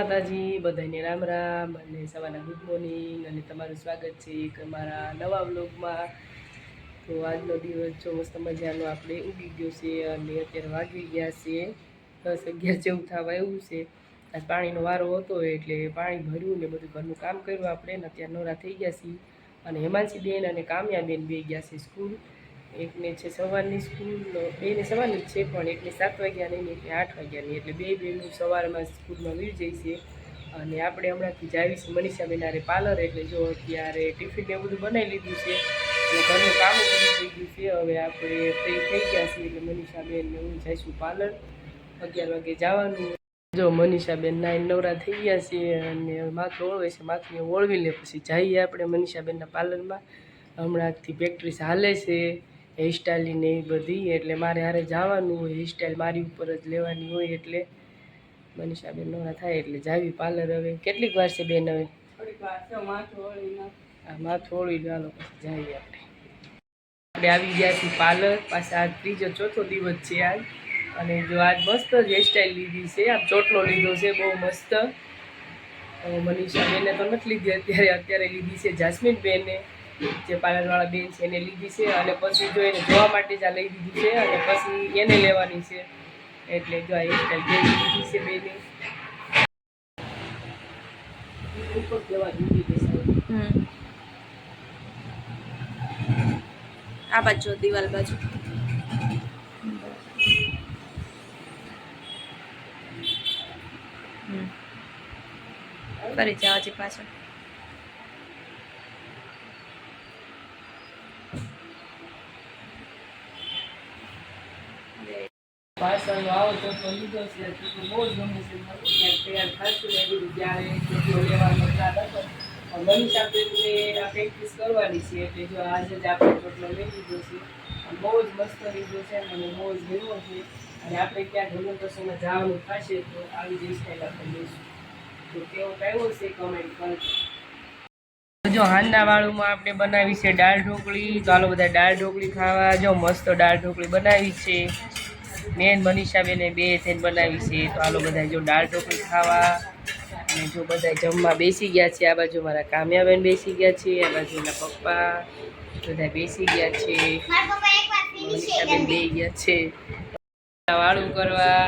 માતાજી બધાને રામ રામ અને સવારના ગુડ મોર્નિંગ અને તમારું સ્વાગત છે એક મારા નવા વ્લોગમાં તો આજનો દિવસ જો મસ્ત મજાનો આપણે ઉગી ગયો છે અને અત્યારે વાગી ગયા છે દસ અગિયાર જેવું થવા આવ્યું છે. આજ પાણીનો વારો હતો એટલે પાણી ભર્યું ને બધું ઘરનું કામ કર્યું આપણે ને અત્યારે નોરા થઈ ગયા છીએ. અને હેમાંશી બેન અને કામ્યા બેન બે ગયા છે સ્કૂલ એકને છે સવારની સ્કૂલ બેને સવારની જ છે, પણ એકને સાત વાગ્યાની ને એકને આઠ વાગ્યાની. એટલે બે બેનું સવારમાં સ્કૂલમાં વીર જઈશે અને આપણે હમણાંથી જાવીશું મનીષાબેન આરે પાર્લર, એટલે જો અત્યારે ટિફિન એવું બધું બનાવી લીધું છે. અને ઘરનું કામ બધું થઈ ગયું છે. હવે આપણે ફ્રી થઈ ગયા છીએ, એટલે મનીષાબેન હું જઈશું પાર્લર. અગિયાર વાગે જવાનું. જો મનીષાબેન નાઈન નવરા થઈ ગયા છે અને માથું ઓળવે છે, માથું ઓળવી લે પછી જઈએ આપણે મનીષાબેનના પાર્લરમાં. હમણાંથી પ્રેક્ટિસ હાલે છે. હેરસ્ટાઈલની ને એ બધી એટલે મારે હારે જવાનું હોય હેરસ્ટાઈલ મારી ઉપર જ લેવાની હોય એટલે મનીષાબેન નવરા થાય એટલે જાવી પાર્લર હવે. કેટલીક વાર છે બેન હવે? માથું ઓળવી ચાલો પછી જઈએ આપણે. આપણે આવી ગયા છીએ પાર્લર પાછા આજ ત્રીજો ચોથો દિવસ છે આજ. અને જો આજ મસ્ત જ હેરસ્ટાઈલ લીધી છે આ ચોટલો લીધો છે બહુ મસ્ત. મનીષાબેને મનીષા બેને તો નથી લીધી અત્યારે અત્યારે લીધી છે જાસ્મીન બેને જે પાર્લરવાળા બેન છે એને લીધી છે અને પછી જો એને જોવા માટે જ આ લઈ દીધી છે અને પછી એને લેવાની છે. એટલે જો આ હેરસ્ટાઈલ બે લીધી છે બેને. આ બાજુ, દિવાલ બાજુ. ફરી જાઓ હજી પાછળ આવો તો તો લીધો છે. તો તો બહુ જ ગમે છે. તૈયાર થાશું ને બધું ત્યારે ચોટલો લેવાનો યાદ હતો. મનીષા આપણે આ પ્રેક્ટિસ કરવાની છે. એટલે જો આજે જ આપણે ચોટલો લઈ લીધો છે. બહુ જ મસ્ત લીધો છે અને બહુ જ ગમ્યો છે. અને આપણે ક્યાંક ગમે પ્રસંગમાં જવાનું થશે તો આવી જ સ્ટાઈલ આપણે લઈશું. તો કેવો કયો છે કમેન્ટ કરજો. જો હાંડા વાળુંમાં આપણે બનાવી છે દાળ ઢોકળી. ચાલો બધા દાળ ઢોકળી ખાવા. જો મસ્ત દાળ ઢોકળી બનાવી છે. મેન મનીષાબેને બે થઈને બનાવી છે. તો આલો બધા જો દાળ ઢોકળી ખાવા. અને જો બધા જમવા બેસી ગયા છે. આ બાજુ મારા કામ્યાબેન બેસી ગયા છે. આ બાજુ એના પપ્પા બધા બેસી ગયા છે. મનીષાબેન બે ગયા છે. વાળું કરવા.